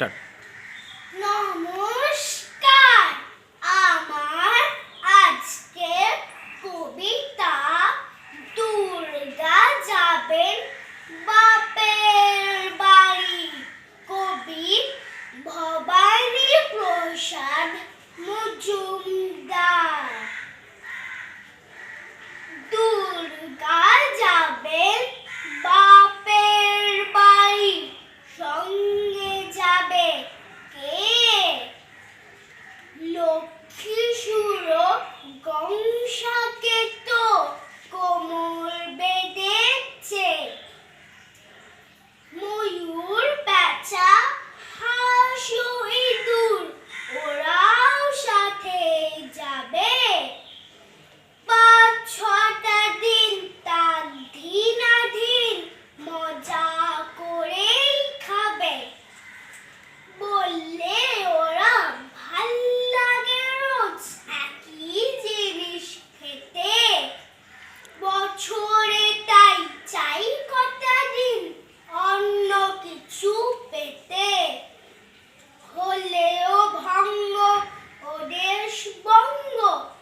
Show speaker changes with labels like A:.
A: Start. নমস্কার আমার কবিতা যাবেন বাপের বাড়ি। কবি ভবানী প্রসাদ Bongo.